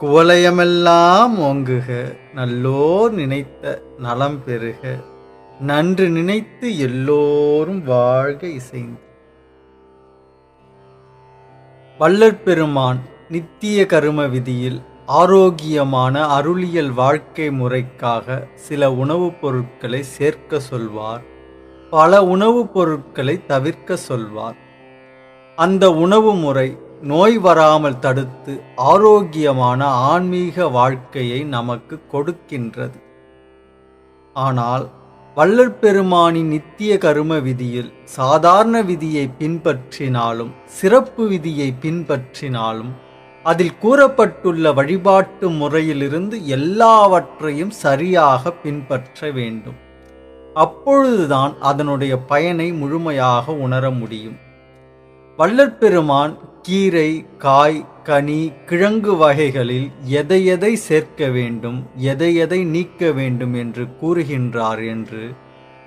குவலயமெல்லாம் ஓங்குக நல்லோர் நினைத்த நலம் பெறுக. நன்று நினைத்து எல்லோரும் வாழ்க இசைந்து. வள்ளற்பெருமான் நித்திய கரும விதியில் ஆரோக்கியமான அருளியல் வாழ்க்கை முறைக்காக சில உணவுப் பொருட்களை சேர்க்க சொல்வார். பல உணவுப் பொருட்களை தவிர்க்க சொல்வார். அந்த உணவு முறை நோய் வராமல் தடுத்து ஆரோக்கியமான ஆன்மீக வாழ்க்கையை நமக்கு கொடுக்கின்றது. ஆனால் வள்ளற் பெருமானின் நித்திய கரும விதியில் சாதாரண விதியை பின்பற்றினாலும் சிறப்பு விதியை பின்பற்றினாலும் அதில் கூறப்பட்டுள்ள வழிபாட்டு முறையிலிருந்து எல்லாவற்றையும் சரியாக பின்பற்ற வேண்டும். அப்பொழுதுதான் அதனுடைய பயனை முழுமையாக உணர முடியும். வள்ளற்பெருமான் கீரை காய் கனி கிழங்கு வகைகளில் எதை எதை சேர்க்க வேண்டும் எதை எதை நீக்க வேண்டும் என்று கூறுகின்றார் என்று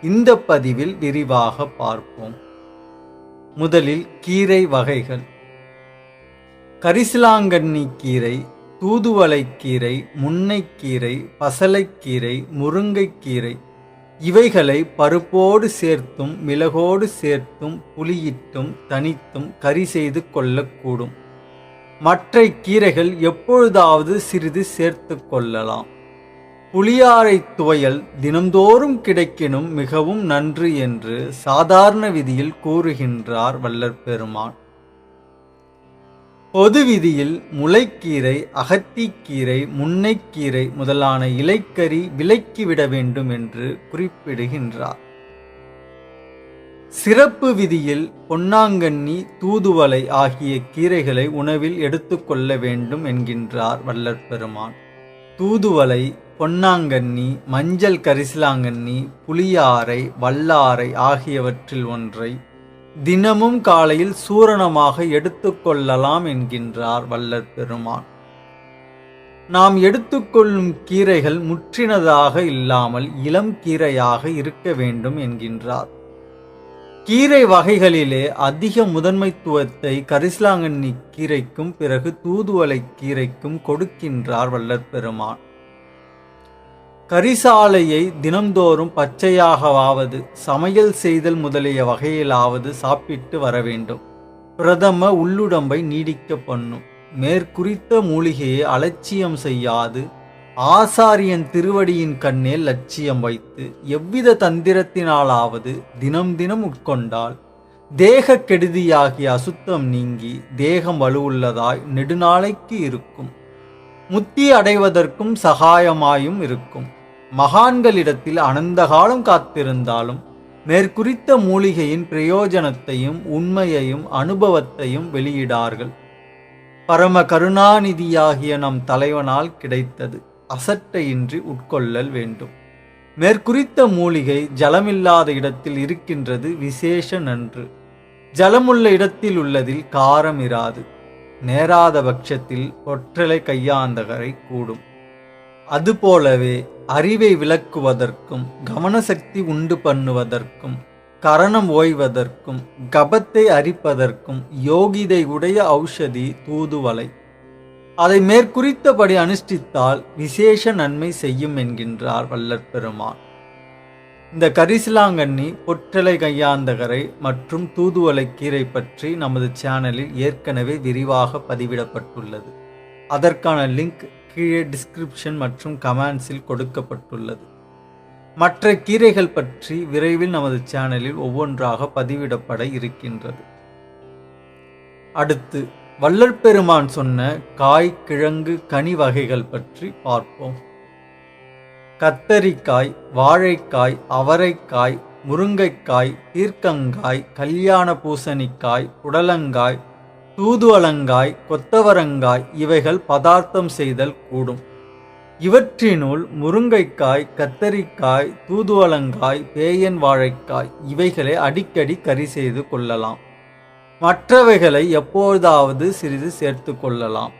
இந்த பதிவில் விரிவாக பார்ப்போம். முதலில் கீரை வகைகள். கரிசிலாங்கண்ணி கீரை தூதுவளைக்கீரை முன்னைக்கீரை பசலைக்கீரை முருங்கைக்கீரை இவைகளை பருப்போடு சேர்த்தும் மிளகோடு சேர்த்தும் புளியிட்டும் தனித்தும் கறி செய்து கொள்ளக்கூடும். மற்ற கீரைகள் எப்பொழுதாவது சிறிது சேர்த்து கொள்ளலாம். புளியாரை துவையல் தினம்தோறும் கிடைக்கினும் மிகவும் நன்று என்று சாதாரண விதியில் கூறுகின்றார் வள்ளற் பெருமான் பொது விதியில் முளைக்கீரை அகத்திக்கீரை முன்னைக்கீரை முதலான இலைக்கறி விலக்கிவிட வேண்டும் என்று குறிப்பிடுகின்றார். சிறப்பு விதியில் பொன்னாங்கண்ணி தூதுவளை ஆகிய கீரைகளை உணவில் எடுத்துக்கொள்ள வேண்டும் என்கின்றார் வள்ளற் பெருமான் தூதுவளை பொன்னாங்கண்ணி மஞ்சள் கரிசலாங்கண்ணி புளியாரை வல்லாரை ஆகியவற்றில் ஒன்றை தினமும் காலையில் சூரணமாக எடுத்துக்கொள்ளலாம் என்கின்றார் வல்லற் பெருமான். நாம் எடுத்துக்கொள்ளும் கீரைகள் முற்றினதாக இல்லாமல் இளம் கீரையாக இருக்க வேண்டும் என்கின்றார். கீரை வகைகளிலே அதிக முதன்மைத்துவத்தை கரிசலாங்கண்ணி கீரைக்கும் பிறகு தூதுவளை கீரைக்கும் கொடுக்கின்றார் வள்ளற் பெருமான். கரிசாலையை தினம்தோறும் பச்சையாகவாவது சமையல் செய்தல் முதலிய வகையிலாவது சாப்பிட்டு வர வேண்டும். பிரதம உள்ளுடம்பை நீடிக்க பண்ணும். மேற்குறித்த மூலிகையை அலட்சியம் செய்யாது. ஆசாரியன் திருவடியின் கண்ணே லட்சியம் வைத்து எவ்வித தந்திரத்தினாலாவது தினம் தினம் உட்கொண்டால் தேக கெடுதியாகிய அசுத்தம் நீங்கி தேகம் வலுவுள்ளதாய் நெடுநாளைக்கு இருக்கும். முத்தி அடைவதற்கும் சகாயமாயும் இருக்கும். மகான்களிடத்தில் அனந்த காலம் காத்திருந்தாலும் மேற்குறித்த மூலிகையின் பிரயோஜனத்தையும் உண்மையையும் அனுபவத்தையும் வெளியிடார்கள். பரம கருணாநிதியாகிய நம் தலைவனால் கிடைத்தது அசட்டையின்றி உட்கொள்ளல் வேண்டும். மேற்குறித்த மூலிகை ஜலமில்லாத இடத்தில் இருக்கின்றது விசேஷ நன்று. ஜலமுள்ள இடத்தில் உள்ளதில் காரம் இராது நேராத பட்சத்தில் ஒற்றலை கையாந்தகரை கூடும். அதுபோலவே அறிவை விளக்குவதற்கும் கவனசக்தி உண்டு பண்ணுவதற்கும் கரணம் ஓய்வதற்கும் கபத்தை அரிப்பதற்கும் யோகிதை உடைய ஔஷதி தூதுவலை அதை மேற்குறித்தபடி அனுஷ்டித்தால் விசேஷ நன்மை செய்யும் என்கின்றார் வல்லற் பெருமான். இந்த கரிசிலாங்கண்ணி பொற்றலை கையாந்தகரை மற்றும் தூதுவளை கீரை பற்றி நமது சேனலில் ஏற்கனவே விரிவாக பதிவிடப்பட்டுள்ளது. அதற்கான லிங்க் கீழே டிஸ்கிரிப்ஷன் மற்றும் கமெண்ட்ஸில் கொடுக்கப்பட்டுள்ளது. மற்ற கீரைகள் பற்றி விரைவில் நமது சேனலில் ஒவ்வொன்றாக பதிவிடப்பட இருக்கின்றது. அடுத்து வள்ளல் பெருமான் சொன்ன காய் கிழங்கு கனி வகைகள் பற்றி பார்ப்போம். கத்தரிக்காய் வாழைக்காய் அவரைக்காய் முருங்கைக்காய் தீர்க்கங்காய் கல்யாண பூசணிக்காய் புடலங்காய் தூதுவலங்காய் கொத்தவரங்காய் இவைகள் பதார்த்தம் செய்தல் கூடும். இவற்றினுள் முருங்கைக்காய் கத்தரிக்காய் தூதுவலங்காய் பேயன் வாழைக்காய் இவைகளை அடிக்கடி கறி செய்து கொள்ளலாம். மற்றவைகளை எப்பொழுதாவது சிறிது சேர்த்து கொள்ளலாம்.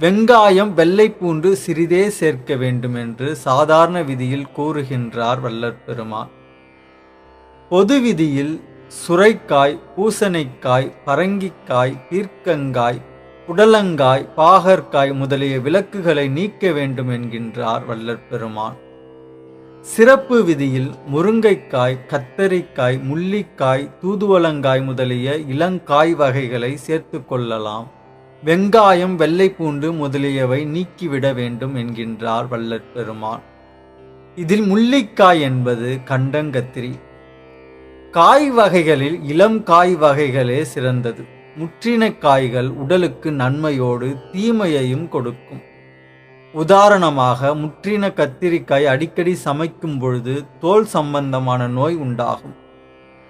வெங்காயம் வெள்ளைப்பூண்டு சிறிதே சேர்க்க வேண்டும் என்று சாதாரண விதியில் கூறுகின்றார் வல்லற்பெருமான். பொது விதியில் சுரைக்காய் பூசணைக்காய் பரங்கிக்காய் பீர்க்கங்காய் புடலங்காய் பாகற்காய் முதலிய விளக்குகளை நீக்க வேண்டும் என்கின்றார் வல்லற் பெருமான். சிறப்பு விதியில் முருங்கைக்காய் கத்தரிக்காய் முள்ளிக்காய் தூதுவளங்காய் முதலிய இளங்காய் வகைகளை சேர்த்து கொள்ளலாம். வெங்காயம் வெள்ளைப்பூண்டு முதலியவை நீக்கிவிட வேண்டும் என்கின்றார் வல்லற் பெருமான். இதில் முள்ளிக்காய் என்பது கண்டங்கத்திரி காய் வகைகளில் இளம் காய் வகைகளே சிறந்தது. முற்றின காய்கள் உடலுக்கு நன்மையோடு தீமையையும் கொடுக்கும். உதாரணமாக முற்றின கத்திரிக்காய் அடிக்கடி சமைக்கும் பொழுது தோல் சம்பந்தமான நோய் உண்டாகும்.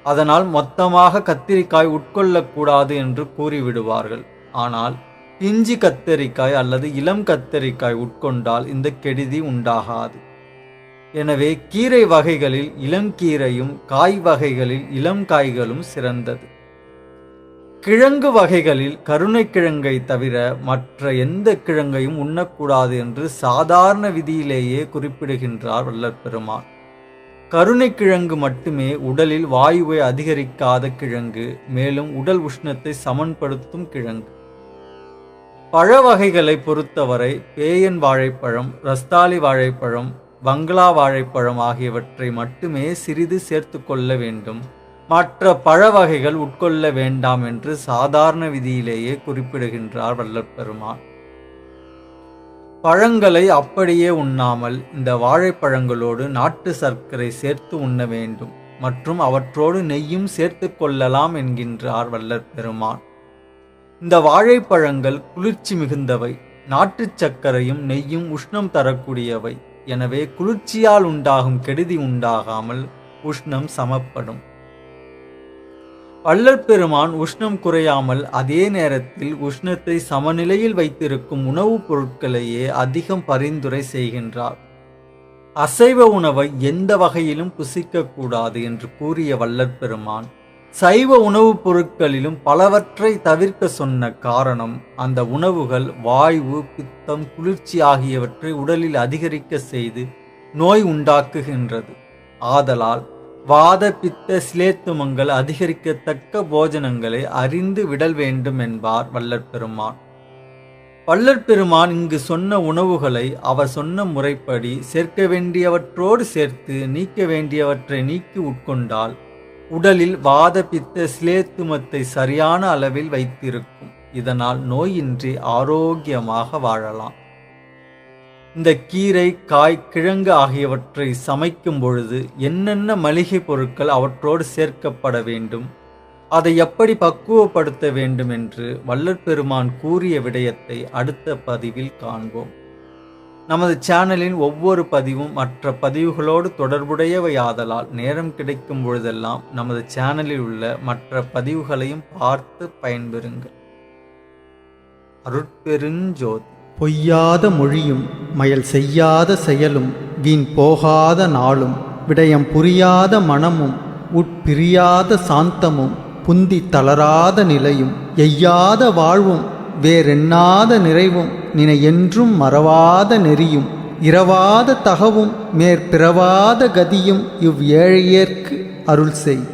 அதனால் மொத்தமாக கத்திரிக்காய் உட்கொள்ளக்கூடாது என்று கூறிவிடுவார்கள். ஆனால் இஞ்சி கத்தரிக்காய் அல்லது இளம் கத்தரிக்காய் உட்கொண்டால் இந்த கெடுதி உண்டாகாது. எனவே கீரை வகைகளில் இளங்கீரையும் காய் வகைகளில் இளம் காய்களும் சிறந்தது. கிழங்கு வகைகளில் கருணைக்கிழங்கை தவிர மற்ற எந்த கிழங்கையும் உண்ணக்கூடாது என்று சாதாரண விதியிலேயே குறிப்பிடுகின்றார் வல்லற்பெருமான் கருணைக்கிழங்கு மட்டுமே உடலில் வாயுவை அதிகரிக்காத கிழங்கு மேலும் உடல் உஷ்ணத்தை சமன்படுத்தும் கிழங்கு. பழ வகைகளை பொறுத்தவரை பேயன் வாழைப்பழம் ரஸ்தாலி வாழைப்பழம் பங்களா வாழைப்பழம் ஆகியவற்றை மட்டுமே சிறிது சேர்த்து கொள்ள வேண்டும். மற்ற பழ வகைகள் உட்கொள்ள வேண்டாம் என்று சாதாரண விதியிலேயே குறிப்பிடுகின்றார் வல்லற்பெருமான் பழங்களை அப்படியே உண்ணாமல் இந்த வாழைப்பழங்களோடு நாட்டு சர்க்கரை சேர்த்து உண்ண வேண்டும். மற்றும் அவற்றோடு நெய்யும் சேர்த்து கொள்ளலாம் என்கின்றார் வல்லற் பெருமான் இந்த வாழைப்பழங்கள் குளிர்ச்சி மிகுந்தவை. நாட்டுச் சர்க்கரையும் நெய்யும் உஷ்ணம் தரக்கூடியவை. எனவே குளிர்ச்சியால் உண்டாகும் கெடுதி உண்டாகாமல் உஷ்ணம் சமப்படும். வள்ளல் பெருமான் உஷ்ணம் குறையாமல் அதே நேரத்தில் உஷ்ணத்தை சமநிலையில் வைத்திருக்கும் உணவுப் பொருட்களையே அதிகம் பரிந்துரை செய்கின்றார். அசைவ உணவை எந்த வகையிலும் புசிக்கக்கூடாது என்று கூறிய வள்ளற்பெருமான் சைவ உணவுப் பொருட்களிலும் பலவற்றை தவிர்க்க சொன்ன காரணம் அந்த உணவுகள் வாய்வு பித்தம் குளிர்ச்சி ஆகியவற்றை உடலில் அதிகரிக்க செய்து நோய் உண்டாக்குகின்றது. ஆதலால் வாத பித்த சிலேத்துமங்கள் அதிகரிக்கத்தக்க போஜனங்களை அறிந்து விடல் வேண்டும் என்பார் வல்லற் பெருமான். வல்லற் பெருமான் இங்கு சொன்ன உணவுகளை அவர் சொன்ன முறைப்படி சேர்க்க வேண்டியவற்றோடு சேர்த்து நீக்க வேண்டியவற்றை நீக்கி உட்கொண்டால் உடலில் வாத பித்த சிலேத்துமத்தை சரியான அளவில் வைத்திருக்கும். இதனால் நோயின்றி ஆரோக்கியமாக வாழலாம். இந்த கீரை காய் கிழங்கு ஆகியவற்றை சமைக்கும் பொழுது என்னென்ன மளிகை பொருட்கள் அவற்றோடு சேர்க்கப்பட வேண்டும்? அதை எப்படி பக்குவப்படுத்த வேண்டும் என்று வல்லற்பெருமான் கூறிய விடயத்தை அடுத்த பதிவில் காண்போம். நமது சேனலின் ஒவ்வொரு பதிவும் மற்ற பதிவுகளோடு தொடர்புடையவை ஆதலால் நேரம் கிடைக்கும் பொழுதெல்லாம் நமது சேனலில் உள்ள மற்ற பதிவுகளையும் பார்த்து பயன்பெறுங்கள். அருட்பெருஞ்சோதி. பொய்யாத மொழியும் மயல் செய்யாத செயலும் வீண் போகாத நாளும் விடயம் புரியாத மனமும் உட்பிரியாத சாந்தமும் புந்தி தளராத நிலையும் எய்யாத வாழ்வும் வேறெண்ணாத நிறைவும் நினை என்றும் மறவாத நெறியும் இரவாத தகவும் மேற்பிறவாத கதியும் இவ் ஏழையர்க்கு அருள் செய்